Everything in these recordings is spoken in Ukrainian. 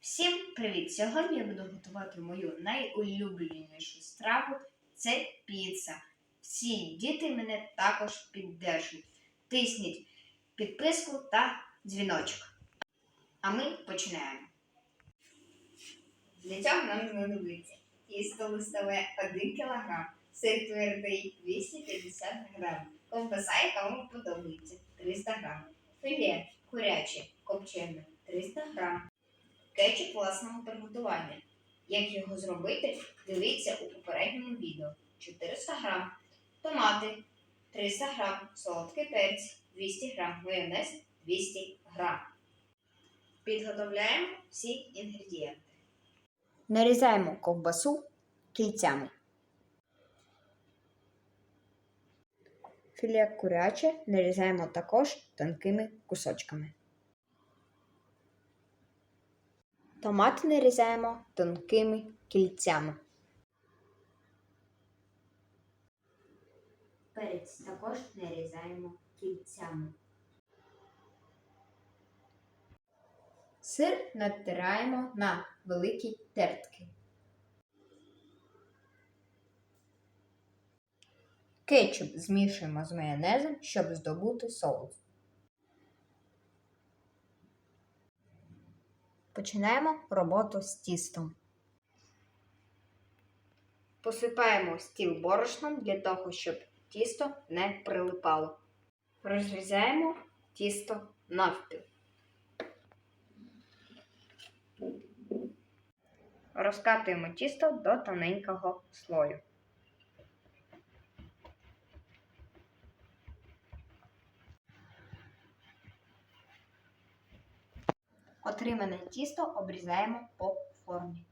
Всім привіт! Сьогодні я буду готувати мою найулюбленішу страву це піца. Всі діти мене також піддержують. Тисніть підписку та дзвіночок. А ми починаємо. Для цього нам знадобиться тісто листове 1 кг, сир твердий 250 г, ковбаса, яка вам подобається 300 г, філе куряче копчене 300 г, кетчуп власного приготування. Як його зробити, дивіться у попередньому відео 400 г, томати 300 г, солодкий перець 200 г, майонез 200 г. Підготовляємо всі інгредієнти. Нарізаємо ковбасу кільцями. Філе куряче нарізаємо також тонкими кусочками. Томати нарізаємо тонкими кільцями. Перець також нарізаємо кільцями. Сир натираємо на великі тертки. Кетчуп змішуємо з майонезом, щоб здобути соус. Починаємо роботу з тістом. Посипаємо стіл борошном для того, щоб тісто не прилипало. Розрізаємо тісто навпіл. Розкатуємо тісто до тоненького слою. Отримане тісто обрізаємо по формі.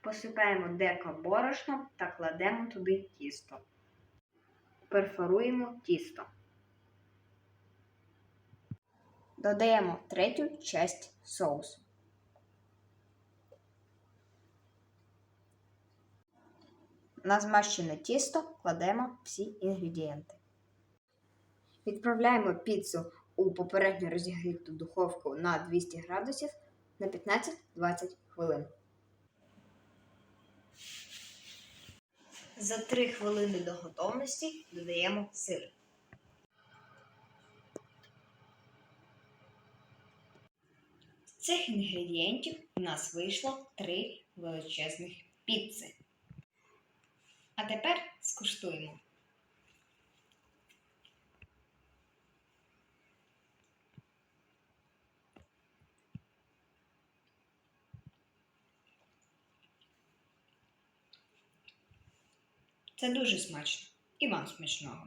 Посипаємо деко борошном та кладемо туди тісто. Перфоруємо тісто. Додаємо третю часть соусу. На змащене тісто кладемо всі інгредієнти. Відправляємо піцу у попередньо розігріту духовку на 200 градусів на 15-20 хвилин. За 3 хвилини до готовності додаємо сир. З цих інгредієнтів у нас вийшло 3 величезних піци. А тепер скуштуємо. Це дуже смачно. І вам смачного.